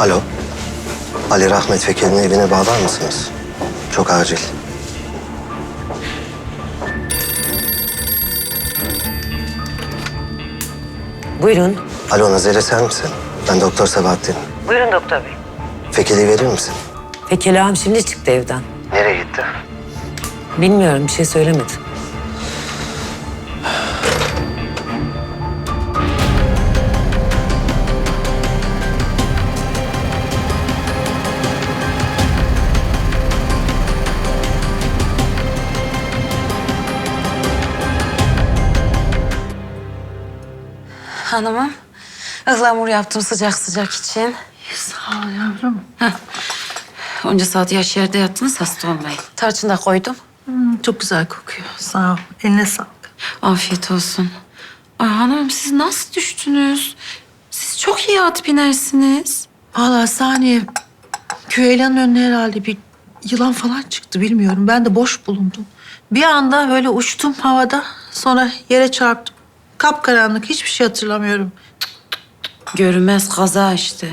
Alo. Ali Rahmet Fekir'in evine bağlar mısınız? Çok acil. Buyurun. Alo Nazire sen misin? Ben Doktor Sabahattin. Buyurun doktor bey. Fekir'i verir misin? Peki Lağım şimdi çıktı evden. Nereye gitti? Bilmiyorum bir şey söylemedi. Hanımım, ıhlamur yaptım sıcak sıcak için. Sağ ol yavrum. Onca saat yaş yerde yattınız hasta olmayın. Tarçın da koydum. Hmm, çok güzel kokuyor. Sağ ol. Eline sağlık. Afiyet olsun. Ay hanımım siz nasıl düştünüz? Siz çok iyi at binersiniz. Vallahi saniye Küheylan'ın önüne herhalde bir yılan falan çıktı bilmiyorum. Ben de boş bulundum. Bir anda böyle uçtum havada. Sonra yere çarptım. Kapkaranlık hiçbir şey hatırlamıyorum. Görünmez kaza işte.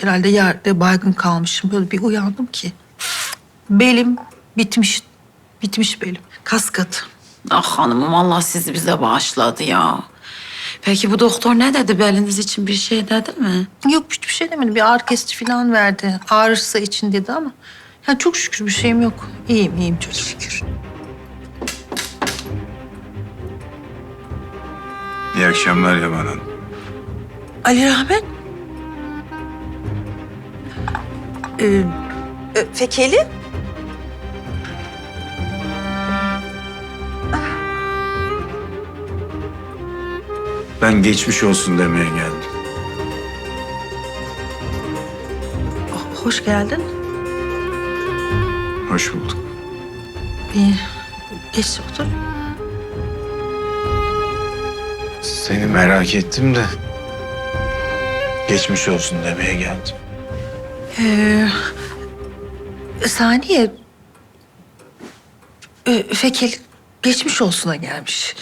Herhalde yerde baygın kalmışım. Böyle bir uyandım ki. Belim bitmiş. Bitmiş belim. Kas katı. Ah hanımım Allah sizi bize bağışladı ya. Peki bu doktor ne dedi? Beliniz için bir şey dedi mi? Yok hiçbir şey demedi. Bir ağrı kesici falan verdi. Ağrırsa için dedi ama. Ya çok şükür bir şeyim yok. İyiyim, iyiyim çok şükür. İyi akşamlar Yaman Hanım. Ali Rahmet. Ee, e, Fekeli? Ben geçmiş olsun demeye geldim. Oh, Hoş geldin. Hoş bulduk. İyi. Geç otur. Seni merak ettim de geçmiş olsun demeye geldim. Ee, saniye. Ee, Fekeli geçmiş olsuna gelmiş.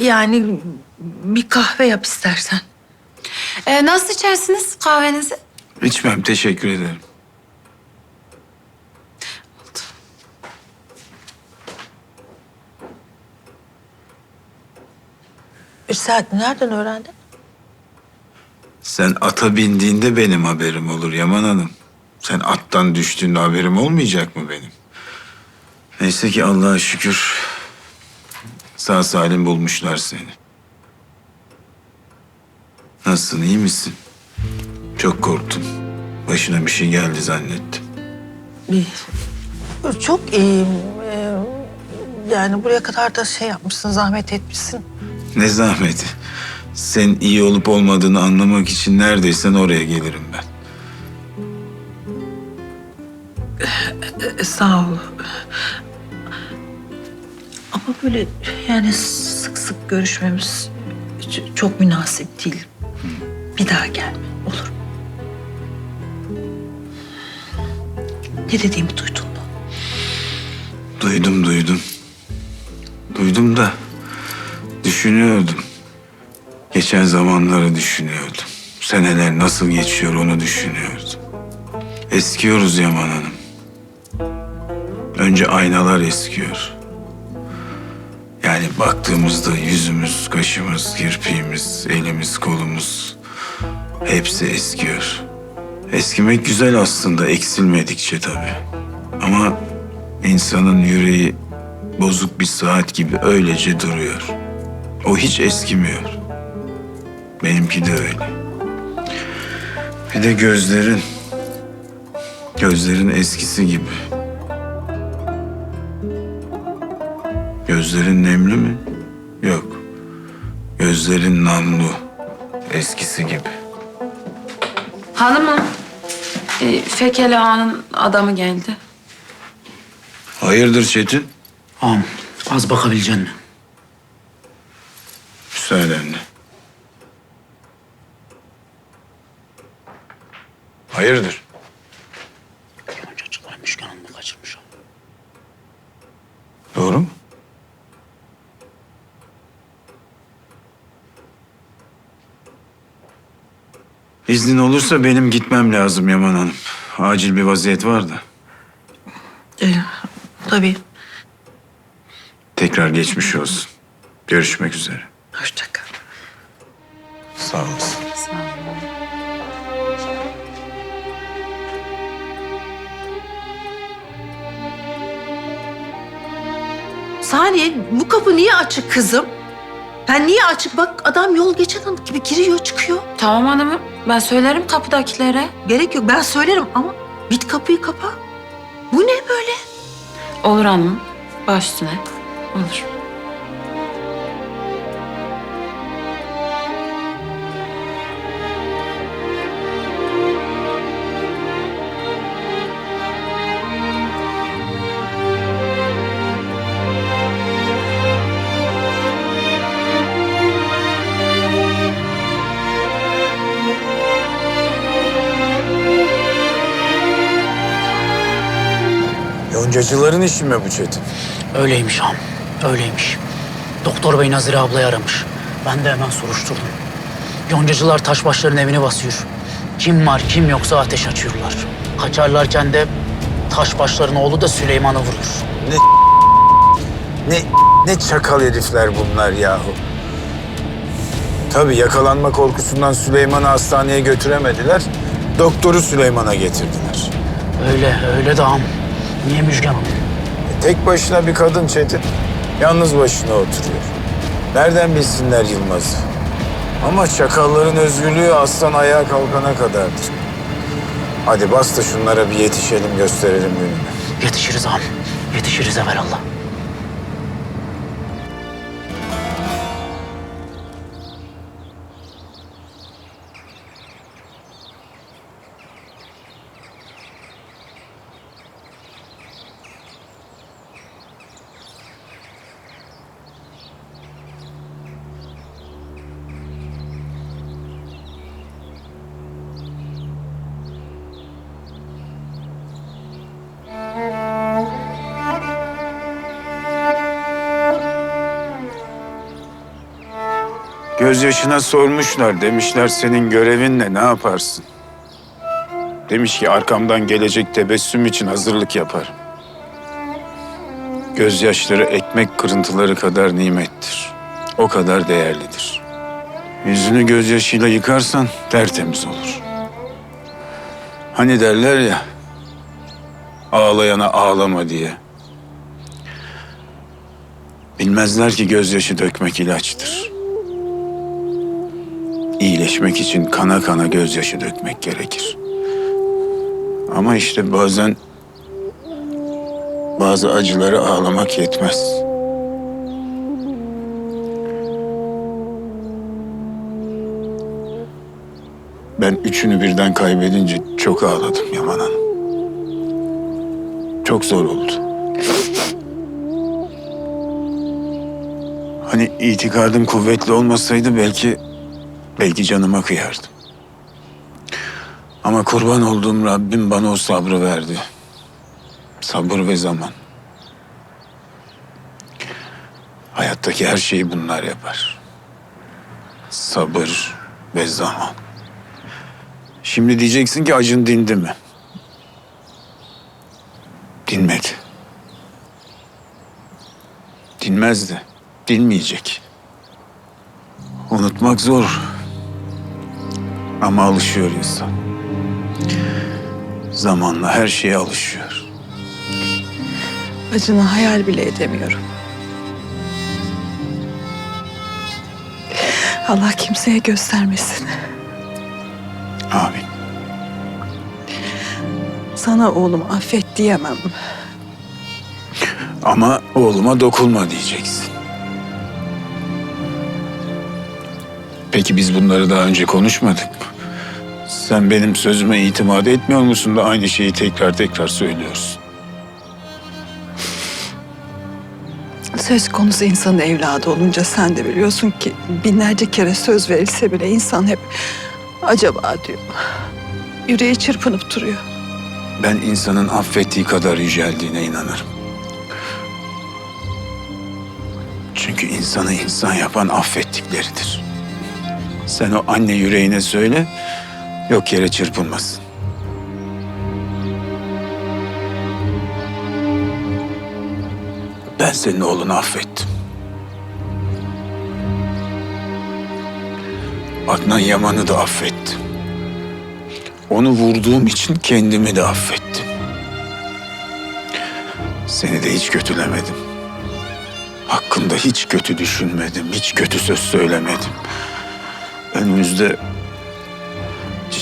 Yani bir kahve yap istersen. Ee, nasıl içersiniz kahvenizi? İçmem teşekkür ederim. Sen nereden öğrendin? Sen ata bindiğinde benim haberim olur Yaman Hanım. Sen attan düştüğünde haberim olmayacak mı benim? Neyse ki Allah'a şükür sağ salim bulmuşlar seni. Nasılsın iyi misin? Çok korktum. Başına bir şey geldi zannettim. İyi. Çok iyiyim. Ee, yani buraya kadar da şey yapmışsın, zahmet etmişsin. Ne zahmeti. Sen iyi olup olmadığını anlamak için neredeysen oraya gelirim ben. Sağ ol. Ama böyle yani sık sık görüşmemiz çok münasip değil. Bir daha gelme, olur mu? Ne dediğimi duydun mu? Duydum duydum. Duydum da düşünüyordum. Geçen zamanları düşünüyordum. Seneler nasıl geçiyor onu düşünüyordum. Eskiyoruz Yaman Hanım. Önce aynalar eskiyor. Yani baktığımızda yüzümüz, kaşımız, kirpiğimiz, elimiz, kolumuz hepsi eskiyor. Eskimek güzel aslında eksilmedikçe tabii. Ama insanın yüreği bozuk bir saat gibi öylece duruyor. O hiç eskimiyor. Benimki de öyle. Bir de gözlerin. Gözlerin eskisi gibi. Gözlerin nemli mi? Yok. Gözlerin namlu. Eskisi gibi. Hanımım, e, Fekeli Ağa'nın adamı geldi. Hayırdır Çetin? Ağam az bakabilecek mi? Müsaadenle. Hayırdır? Yaman çocuklar Müşkan Hanım'ı kaçırmış. ağam. Doğru mu? İznin olursa benim gitmem lazım Yaman Hanım. Acil bir vaziyet var da. Ee, tabii. Tekrar geçmiş olsun. Görüşmek üzere. Hoşça kal. Sağ olasın. Saniye bu kapı niye açık kızım? Ben niye açık? Bak adam yol geçen adam gibi giriyor çıkıyor. Tamam hanımım. Ben söylerim kapıdakilere. Gerek yok ben söylerim ama git kapıyı kapa. Bu ne böyle? Olur hanımım. Baş üstüne. Olur. Yoncacıların işi mi bu Çetin? Öyleymiş ağam. Öyleymiş. Doktor bey Nazire ablayı aramış. Ben de hemen soruşturdum. Yoncacılar taşbaşların evini basıyor. Kim var kim yoksa ateş açıyorlar. Kaçarlarken de taşbaşların oğlu da Süleyman'ı vurur. Ne ne çakal herifler bunlar yahu. Tabii yakalanma korkusundan Süleyman'ı hastaneye götüremediler. Doktoru Süleyman'a getirdiler. Öyle öyle de ağam. Niye Müjgan tek başına bir kadın Çetin. Yalnız başına oturuyor. Nereden bilsinler Yılmaz'ı? Ama çakalların özgürlüğü aslan ayağa kalkana kadardır. Hadi bas da şunlara bir yetişelim gösterelim gününü. Yetişiriz ağam. Yetişiriz evvelallah. Gözyaşına sormuşlar. Demişler senin görevin ne, ne yaparsın? Demiş ki arkamdan gelecek tebessüm için hazırlık yaparım. Gözyaşları ekmek kırıntıları kadar nimettir. O kadar değerlidir. Yüzünü gözyaşıyla yıkarsan tertemiz olur. Hani derler ya, ağlayana ağlama diye. Bilmezler ki gözyaşı dökmek ilaçtır. İyileşmek için kana kana gözyaşı dökmek gerekir. Ama işte bazen bazı acıları ağlamak yetmez. Ben üçünü birden kaybedince çok ağladım Yaman Hanım. Çok zor oldu. Hani itikadım kuvvetli olmasaydı belki belki canıma kıyardım. Ama kurban olduğum Rabbim bana o sabrı verdi. Sabır ve zaman. Hayattaki her şeyi bunlar yapar. Sabır ve zaman. Şimdi diyeceksin ki acın dindi mi? Dinmedi. Dinmezdi. Dinmeyecek. Unutmak zor. Ama alışıyor insan. Zamanla her şeye alışıyor. Acını hayal bile edemiyorum. Allah kimseye göstermesin. Amin. Sana oğlum affet diyemem. Ama oğluma dokunma diyeceksin. Peki biz bunları daha önce konuşmadık mı? Sen benim sözüme itimat etmiyor musun da aynı şeyi tekrar tekrar söylüyorsun? Söz konusu insanın evladı olunca sen de biliyorsun ki binlerce kere söz verilse bile insan hep acaba diyor. Yüreği çırpınıp duruyor. Ben insanın affettiği kadar yüceldiğine inanırım. Çünkü insanı insan yapan affettikleridir. Sen o anne yüreğine söyle, Yok yere çırpınmasın. Ben senin oğlunu affettim. Adnan Yaman'ı da affettim. Onu vurduğum için kendimi de affettim. Seni de hiç kötülemedim. Hakkında hiç kötü düşünmedim, hiç kötü söz söylemedim. Önümüzde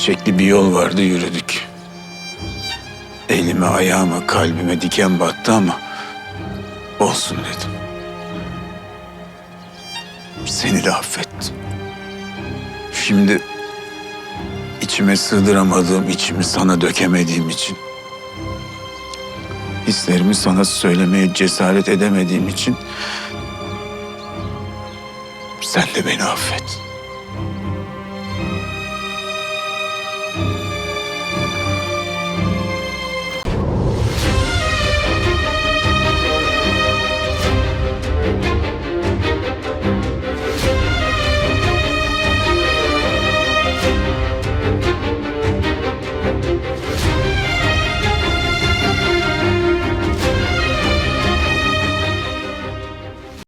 çiçekli bir yol vardı yürüdük. Elime, ayağıma, kalbime diken battı ama olsun dedim. Seni de affettim. Şimdi içime sığdıramadığım, içimi sana dökemediğim için hislerimi sana söylemeye cesaret edemediğim için sen de beni affet.